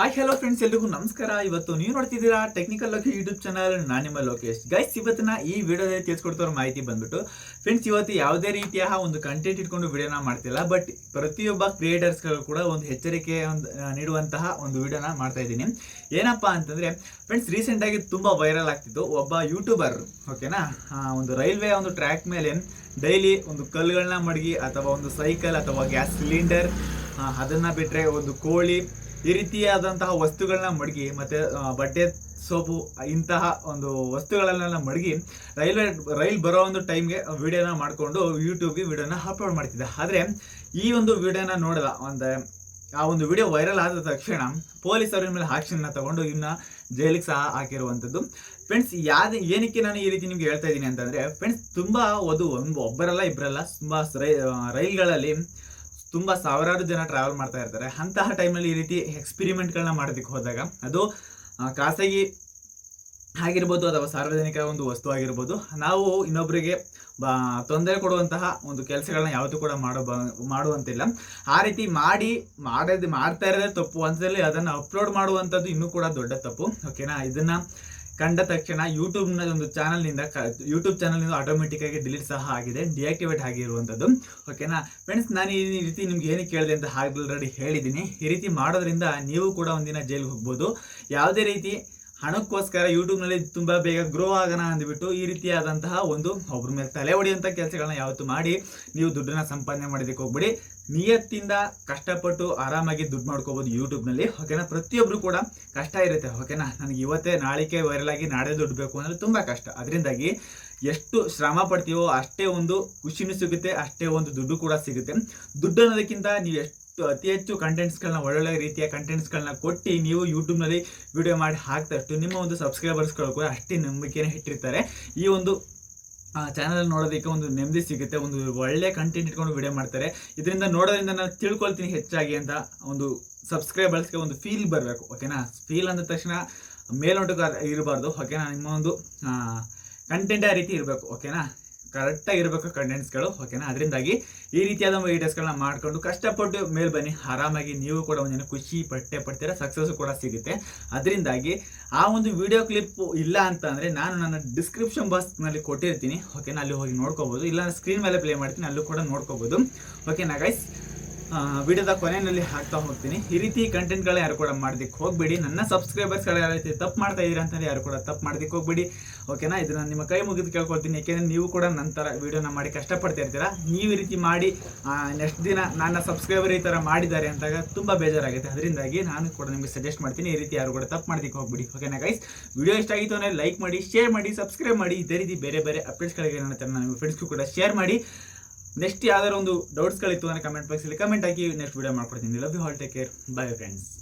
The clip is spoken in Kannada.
ಹಾಯ್ ಹಲೋ ಫ್ರೆಂಡ್ಸ್ ಎಲ್ರಿಗೂ ನಮಸ್ಕಾರ. ಇವತ್ತು ನೀವು ನೋಡ್ತಿದ್ದೀರಾ ಟೆಕ್ನಿಕಲ್ ಲೋಕೇಶ್ ಯೂಟ್ಯೂಬ್ ಚಾನಲ್ ನಾನು ನಿಮ್ಮ ಲೋಕೇಶ್. ಗೈಸ್ ಇವತ್ತಿನ ಈ ವಿಡಿಯೋದಲ್ಲಿ ತಿಳಿಸ್ಕೊಡ್ತಿರೋ ಮಾಹಿತಿ ಬಂದ್ಬಿಟ್ಟು ಫ್ರೆಂಡ್ಸ್ ಇವತ್ತು ಯಾವುದೇ ರೀತಿಯ ಒಂದು ಕಂಟೆಂಟ್ ಇಟ್ಕೊಂಡು ವಿಡಿಯೋನ ಮಾಡ್ತಿಲ್ಲ ಬಟ್ ಪ್ರತಿಯೊಬ್ಬ ಕ್ರಿಯೇಟರ್ಸ್ಗಳು ಕೂಡ ಒಂದು ಎಚ್ಚರಿಕೆ ಒಂದು ನೀಡುವಂತಹ ಒಂದು ವಿಡಿಯೋನ ಮಾಡ್ತಾ ಇದ್ದೀನಿ. ಏನಪ್ಪ ಅಂತಂದ್ರೆ ಫ್ರೆಂಡ್ಸ್ ರೀಸೆಂಟಾಗಿ ತುಂಬ ವೈರಲ್ ಆಗ್ತಿತ್ತು. ಒಬ್ಬ ಯೂಟ್ಯೂಬರ್ ಓಕೆನಾ ಒಂದು ರೈಲ್ವೆ ಒಂದು ಟ್ರ್ಯಾಕ್ ಮೇಲೆ ಡೈಲಿ ಒಂದು ಕಲ್ಲುಗಳನ್ನ ಮಡಗಿ, ಅಥವಾ ಒಂದು ಸೈಕಲ್ ಅಥವಾ ಗ್ಯಾಸ್ ಸಿಲಿಂಡರ್ ಅದನ್ನ ಬಿಟ್ಟರೆ ಒಂದು ಕೋಳಿ ಈ ರೀತಿಯಾದಂತಹ ವಸ್ತುಗಳನ್ನ ಮಡಗಿ ಮತ್ತೆ ಬಟ್ಟೆ ಸೋಪು, ಇಂತಹ ಒಂದು ವಸ್ತುಗಳನ್ನೆಲ್ಲ ಮಡಗಿ ರೈಲ್ವೆ, ರೈಲ್ ಬರೋ ಒಂದು ಟೈಮ್ಗೆ ವಿಡಿಯೋನ ಮಾಡಿಕೊಂಡು ಯೂಟ್ಯೂಬ್ಗೆ ವಿಡಿಯೋನ ಅಪ್ಲೋಡ್ ಮಾಡ್ತಿದ್ದೆ. ಆದರೆ ಈ ಒಂದು ವಿಡಿಯೋನ ನೋಡಿದ ಒಂದು, ಆ ಒಂದು ವಿಡಿಯೋ ವೈರಲ್ ಆದ ತಕ್ಷಣ ಪೊಲೀಸರ ಮೇಲೆ ಆಕ್ಷನ್ನ ತಗೊಂಡು ಇನ್ನ ಜೈಲಿಗೆ ಸಹ ಹಾಕಿರುವಂಥದ್ದು ಫ್ರೆಂಡ್ಸ್ ಯಾವ್ದು ಏನಕ್ಕೆ ನಾನು ಈ ರೀತಿ ನಿಮ್ಗೆ ಹೇಳ್ತಾ ಇದ್ದೀನಿ ಅಂತಂದ್ರೆ ಫ್ರೆಂಡ್ಸ್ ತುಂಬಾ ಒಂದು ಒಂದು ಒಬ್ಬರಲ್ಲ ಇಬ್ಬರಲ್ಲ ತುಂಬಾ ರೈಲ್ಗಳಲ್ಲಿ ತುಂಬ ಸಾವಿರಾರು ಜನ ಟ್ರಾವೆಲ್ ಮಾಡ್ತಾ ಇರ್ತಾರೆ. ಅಂತಹ ಟೈಮಲ್ಲಿ ಈ ರೀತಿ ಎಕ್ಸ್ಪಿರಿಮೆಂಟ್ಗಳನ್ನ ಮಾಡೋದಕ್ಕೆ ಹೋದಾಗ ಅದು ಖಾಸಗಿ ಆಗಿರ್ಬೋದು ಅಥವಾ ಸಾರ್ವಜನಿಕ ಒಂದು ವಸ್ತು ಆಗಿರ್ಬೋದು, ನಾವು ಇನ್ನೊಬ್ಬರಿಗೆ ತೊಂದರೆ ಕೊಡುವಂತಹ ಒಂದು ಕೆಲಸಗಳನ್ನ ಯಾವತ್ತೂ ಕೂಡ ಮಾಡೋ ಮಾಡುವಂತಿಲ್ಲ. ಆ ರೀತಿ ಮಾಡಿ, ಮಾಡೋದು, ಮಾಡ್ತಾ ಇರೋದೇ ತಪ್ಪು. ಅಂತಲ್ಲಿ ಅದನ್ನು ಅಪ್ಲೋಡ್ ಮಾಡುವಂಥದ್ದು ಇನ್ನೂ ಕೂಡ ದೊಡ್ಡ ತಪ್ಪು. ಓಕೆನಾ ಇದನ್ನ ಕಂಡ ತಕ್ಷಣ ಯೂಟ್ಯೂಬ್ನ ಒಂದು ಚಾನಲ್ನಿಂದ ಯೂಟ್ಯೂಬ್ ಚಾನಲ್ನಿಂದ ಆಟೋಮೆಟಿಕ್ ಆಗಿ ಡಿಲೀಟ್ ಸಹ ಆಗಿದೆ ಡಿಆಕ್ಟಿವೇಟ್ ಆಗಿರುವಂಥದ್ದು ಓಕೆನಾ ಫ್ರೆಂಡ್ಸ್ ನಾನು ಈ ರೀತಿ ನಿಮ್ಗೆ ಏನು ಕೇಳಿದೆ ಅಂತ ಆಲ್ರೆಡಿ ಹೇಳಿದ್ದೀನಿ. ಈ ರೀತಿ ಮಾಡೋದ್ರಿಂದ ನೀವು ಕೂಡ ಒಂದಿನ ಜೈಲಿಗೆ ಹೋಗ್ಬೋದು. ಯಾವುದೇ ರೀತಿ ಹಣಕ್ಕೋಸ್ಕರ ಯೂಟ್ಯೂಬ್ನಲ್ಲಿ ತುಂಬ ಬೇಗ ಗ್ರೋ ಆಗೋಣ ಅಂದ್ಬಿಟ್ಟು ಈ ರೀತಿಯಾದಂತಹ ಒಂದು ಒಬ್ಬರ ಮೇಲೆ ತಲೆ ಹೊಡೆಯುವಂಥ ಕೆಲಸಗಳನ್ನ ಯಾವತ್ತು ಮಾಡಿ ನೀವು ದುಡ್ಡನ್ನ ಸಂಪಾದನೆ ಮಾಡೋದಕ್ಕೆ ಹೋಗ್ಬಿಡಿ. ನಿಯತ್ತಿಂದ ಕಷ್ಟಪಟ್ಟು ಆರಾಮಾಗಿ ದುಡ್ಡು ಮಾಡ್ಕೋಬೋದು ಯೂಟ್ಯೂಬ್ನಲ್ಲಿ ಓಕೆನಾ? ಪ್ರತಿಯೊಬ್ಬರು ಕೂಡ ಕಷ್ಟ ಇರುತ್ತೆ. ಓಕೆನಾ? ನನಗೆ ಇವತ್ತೇ ನಾಳಿಕೆ ವೈರಲ್ ಆಗಿ ನಾಳೆ ದುಡ್ಡು ಬೇಕು ಅಂದರೆ ತುಂಬ ಕಷ್ಟ. ಅದರಿಂದಾಗಿ ಎಷ್ಟು ಶ್ರಮ ಪಡ್ತೀವೋ ಅಷ್ಟೇ ಒಂದು ಖುಷಿನೂ ಸಿಗುತ್ತೆ, ಅಷ್ಟೇ ಒಂದು ದುಡ್ಡು ಕೂಡ ಸಿಗುತ್ತೆ. ದುಡ್ಡು ಅನ್ನೋದಕ್ಕಿಂತ ನೀವು ಎಷ್ಟು ಅತಿ ಹೆಚ್ಚು ಕಂಟೆಂಟ್ಸ್ಗಳನ್ನ ಒಳ್ಳೊಳ್ಳೆ ರೀತಿಯ ಕಂಟೆಂಟ್ಸ್ಗಳನ್ನ ಕೊಟ್ಟು ನೀವು ಯೂಟ್ಯೂಬ್ನಲ್ಲಿ ವಿಡಿಯೋ ಮಾಡಿ ಹಾಕ್ದಷ್ಟು ನಿಮ್ಮ ಒಂದು ಸಬ್ಸ್ಕ್ರೈಬರ್ಸ್ಗಳು ಕೂಡ ಅಷ್ಟೇ ನಂಬಿಕೆನೇ ಇಟ್ಟಿರ್ತಾರೆ. ಈ ಒಂದು ಚಾನಲ್ ನೋಡೋದಕ್ಕೆ ಒಂದು ನೆಮ್ಮದಿ ಸಿಗುತ್ತೆ, ಒಂದು ಒಳ್ಳೆ ಕಂಟೆಂಟ್ ಇಟ್ಕೊಂಡು ವಿಡಿಯೋ ಮಾಡ್ತಾರೆ. ಇದರಿಂದ ನೋಡೋದ್ರಿಂದ ನಾನು ತಿಳ್ಕೊಳ್ತೀನಿ ಹೆಚ್ಚಾಗಿ ಅಂತ ಒಂದು ಸಬ್ಸ್ಕ್ರೈಬರ್ಸ್ಗೆ ಒಂದು ಫೀಲ್ ಬರಬೇಕು ಓಕೆನಾ ಫೀಲ್ ಅಂದ ತಕ್ಷಣ ಮೇಲ್ನೋಟಕ್ಕೆ ಇರಬಾರ್ದು ಓಕೆನಾ ನಿಮ್ಮ ಒಂದು ಕಂಟೆಂಟ್ ಆ ರೀತಿ ಇರಬೇಕು ಓಕೆನಾ ಕರೆಕ್ಟಾಗಿ ಇರಬೇಕು ಕಂಟೆಂಟ್ಸ್ಗಳು ಓಕೆನಾ ಅದರಿಂದಾಗಿ ಈ ರೀತಿಯಾದ ವೀಡಿಯೋಸ್ಗಳನ್ನ ಮಾಡ್ಕೊಂಡು ಕಷ್ಟಪಟ್ಟು ಮೇಲ್ ಬನ್ನಿ. ಆರಾಮಾಗಿ ನೀವು ಕೂಡ ಒಂದಿನ ಖುಷಿ ಪಟ್ಟೆ ಪಡ್ತೀರಾ ಸಕ್ಸಸ್ ಕೂಡ ಸಿಗುತ್ತೆ. ಅದರಿಂದಾಗಿ ಆ ಒಂದು ವಿಡಿಯೋ ಕ್ಲಿಪ್ ಇಲ್ಲ ಅಂತ ಅಂದರೆ ನಾನು ನನ್ನ ಡಿಸ್ಕ್ರಿಪ್ಷನ್ ಬಾಕ್ಸ್ನಲ್ಲಿ ಕೊಟ್ಟಿರ್ತೀನಿ. ಓಕೆನಾ ಅಲ್ಲಿ ಹೋಗಿ ನೋಡ್ಕೋಬೋದು. ಇಲ್ಲ ಸ್ಕ್ರೀನ್ ಮೇಲೆ ಪ್ಲೇ ಮಾಡ್ತೀನಿ. ಅಲ್ಲೂ ಕೂಡ ನೋಡ್ಕೋಬೋದು. ಓಕೆನಾ ಗೈಸ್ ವಿಡಿಯೋದ ಕೊನೆಯಲ್ಲಿ ಹಾಕ್ತಾ ಹೋಗ್ತೀನಿ. ಈ ರೀತಿ ಕಂಟೆಂಟ್ಗಳ ಯಾರು ಕೂಡ ಮಾಡೋದಕ್ಕೆ ಹೋಗ್ಬೇಡಿ. ನನ್ನ ಸಬ್ಸ್ಕ್ರೈಬರ್ಸ್ಗಳು ಯಾವ ರೀತಿ ತಪ್ಪು ಮಾಡ್ತಾ ಇದ್ದೀರಾ ಅಂತಂದರೆ ಯಾರು ಕೂಡ ತಪ್ಪು ಮಾಡೋದಕ್ಕೆ ಹೋಗ್ಬೇಡಿ. ಓಕೆನಾ ಇದನ್ನು ನಿಮ್ಮ ಕೈ ಮುಗಿದು ಕೇಳ್ಕೊಳ್ತೀನಿ. ಯಾಕೆಂದ್ರೆ ನೀವು ಕೂಡ ನಂತರ ವೀಡಿಯೋನ ಮಾಡಿ ಕಷ್ಟಪಡ್ತಾ ಇರ್ತೀರಾ. ನೀವು ಈ ರೀತಿ ಮಾಡಿ ನೆಕ್ಸ್ಟ್ ದಿನ ನನ್ನ ಸಬ್ಸ್ಕ್ರೈಬರ್ ಈ ಥರ ಮಾಡಿದ್ದಾರೆ ಅಂತಾಗ ತುಂಬ ಬೇಜಾರಾಗುತ್ತೆ. ಅದರಿಂದಾಗಿ ನಾನು ಕೂಡ ನಿಮಗೆ ಸಜೆಸ್ಟ್ ಮಾಡ್ತೀನಿ. ಈ ರೀತಿ ಯಾರು ಕೂಡ ತಪ್ಪು ಮಾಡೋದಕ್ಕೆ ಹೋಗ್ಬಿಡಿ. ಓಕೆನಾ ಗೈಸ್ ವಿಡಿಯೋ ಇಷ್ಟ ಆಗಿತ್ತು ಅಂದರೆ ಲೈಕ್ ಮಾಡಿ ಶೇರ್ ಮಾಡಿ ಸಬ್ಸ್ಕ್ರೈಬ್ ಮಾಡಿ. ಇದೇ ರೀತಿ ಬೇರೆ ಬೇರೆ ಅಪ್ಡೇಟ್ಸ್ಗಳಿಗೆ ನನ್ನ ನಿಮ್ಮ ಫ್ರೆಂಡ್ಸ್ಗೂ ಕೂಡ ಶೇರ್ ಮಾಡಿ. ನೆಕ್ಸ್ಟ್ ಯಾವ್ದಾದ್ರು ಒಂದು ಡೌಟ್ಸ್ಗಳಿತ್ತು ಅಂದರೆ ಕಮೆಂಟ್ ಬಾಕ್ಸಲ್ಲಿ ಕಮೆಂಟ್ ಹಾಕಿ ನೆಕ್ಸ್ಟ್ ವೀಡಿಯೋ ಮಾಡ್ಕೊಡ್ತೀನಿ. Love you all take care bye friends